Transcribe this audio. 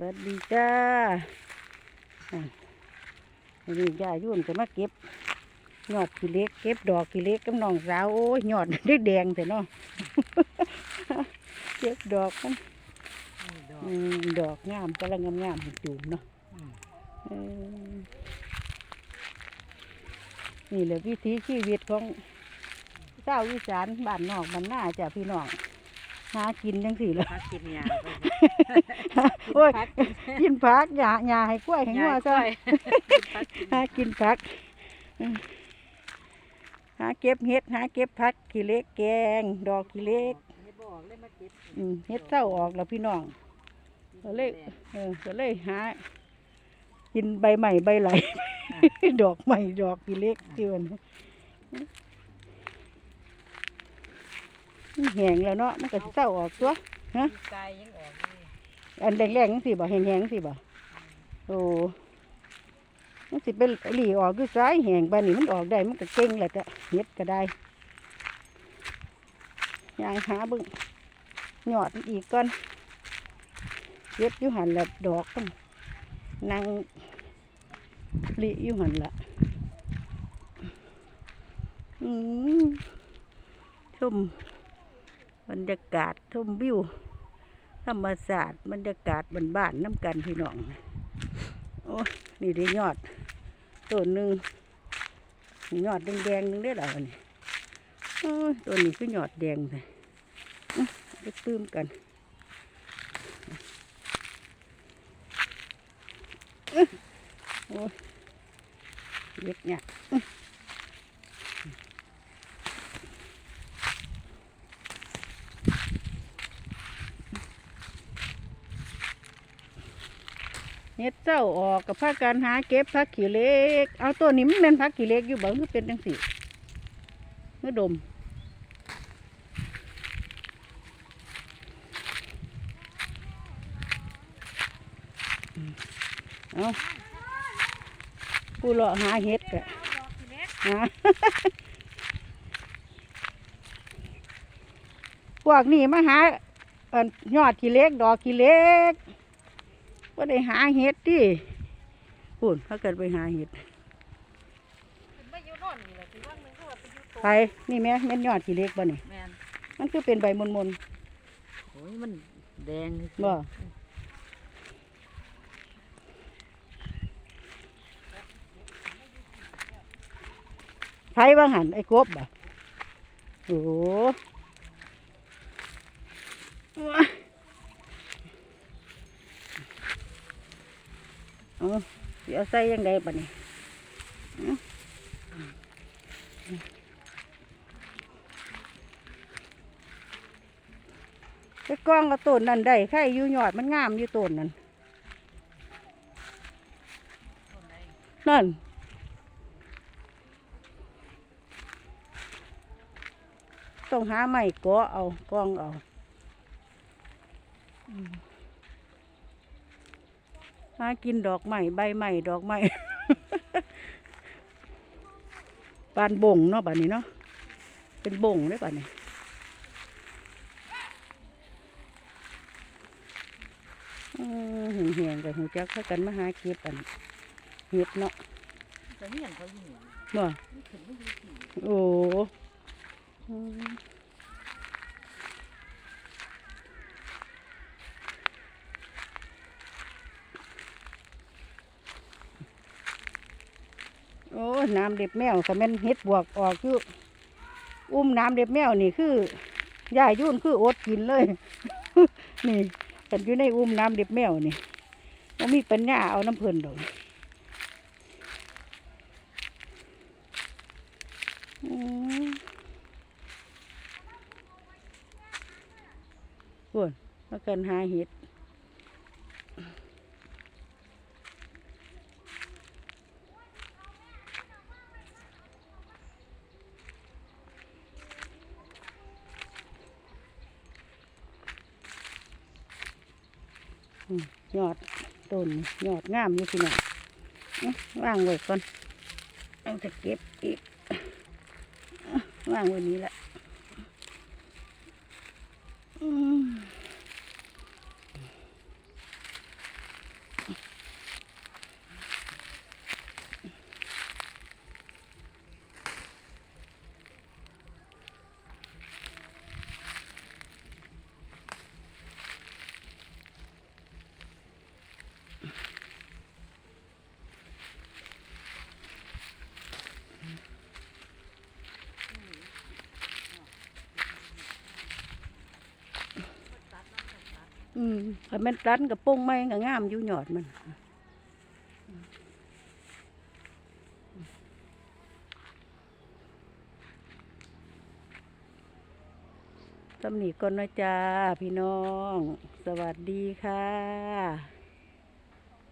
สวัสดีจ้าวันนี้ยายุ่นก็มาเก็บยอดกี่เล็กเก็บดอกกี่เล็กกับน้องสาวโอ้ยยอดได้แดงแต่เนาะเก็บดอกมันดอกงามกำลังงามๆจูมเนาะนี่แหละวิถีชีวิตของเจ้าวอีสานบ้านนอกบ้านหน้าจ้ะพี่น้อง หากินจังสี่ละพักกินยาโอ้ยกินผักหญ้าหญ้าให้กล้วยให้งัวซะหากินผักอืมหาเก็บเห็ดหาเก็บผักขี้เหล็กแกง ดอกขี้เหล็กไม่บอกเลยมาเก็บอืมเห็ดเศร้าออกแล้วพี่น้องก็เลยเออก็เลยหากินใบใหม่ใบไหลดอกใหม่ดอกขี้เหล็กที่มัน มันแหงแล้วเนาะมันก็สิเศร้าออกตัวกายยังออกเลยอันแดงๆสิบ่แหงๆสิบ่โอ้มันสิเป็นหลีออกคือซ้ายแหงบานนี้มันออกได้มันก็เก่งแหละจ้ะเฮ็ดก็ได้ยางหาบิ่งยอดอีกก่อนเฮ็ดอยู่หันละดอกมันนางลิอยู่หันละอืมชม บรรยากาศชมวิวธรรมศาสตร์บรรยากาศบ้านน้ำกันพี่น้องโอ้ยนี่ได้ยอดต้นหนึ่งยอดแดงๆหนึงได้หรอนี่โอ้ยต้นนี้คือยอดแดงเลยอื้อไปตื้มกันอื้อโอ้ยเล็กเนี่ย เฮ็ดเจ้าออกกับพากันหาเก็บผักขี้เล็ก เอาตัวนี้มันเป็นผักขี้เล็กอยู่บ่คือเป็นจังสี่เมื่อดมเอาผู้เลาะหาเห็ดกะหาพวกนี้มาหาอ่อยอดกี่เล็ก ดอกกี่เล็ก ก็ได้หาเห็ดดิพูดเขาเกิดไปหาเห็ดไม่อยู่นอนนี่แหละที่ว่างนึงก็ว่าไปอยู่โตไปนี่แม่แม่นยอดกี่เล็กบ่นี่แม่นมันคือเป็นใบมนมนโอ้ยมันแดงๆบ่ไผว่าหันไอ้กบบ่โอ้โห เอาสิเอาใส่ยังไงปะนี่อื้อไปกล้องกับต้นนั่นได้ใครอยู่ยอดมันงามอยู่ต้นนั่นนั่นต้องหาไม้กาะเอากล้องเอาากินดอกไม้ใบไม้ดอกไม้ปานบ่งเนาะบ้านนี้เนาะเป็นบ่งได้ป่ะนี่อืมเหี่ยงเหี่ยงกับหูจักเขากันมาหาเก็บอันเห็ดเนาะแต่เนี่ยเขาอยู่นี่บ่นี่ถึงไม่อยู่ที่โอ้ โอ้น้ำเด็บแมวก็แม่นเฮ็ดบวกออกคืออุ้มน้ำเด็บแมวนี่คือยายยุ่นคืออดกินเลย นี่กันอยู่ในอุ้มน้ำเด็บแมวนี่บ่มีปัญญาเอาน้ำเพิ่นดอกอืมปวดมากันหาเห็ด ยอดต้นยอดงามอยู่พี่น้องอื้อวางไว้ก่อนเอาจะเก็บอีกอื้อวางไว้นี้แหละอืม อืมคันแม่นตันกับโป้งไม้ก็งามอยู่ยอดมันตำหนิก่อนนะจ้าพี่น้อง สวัสดีค่ะ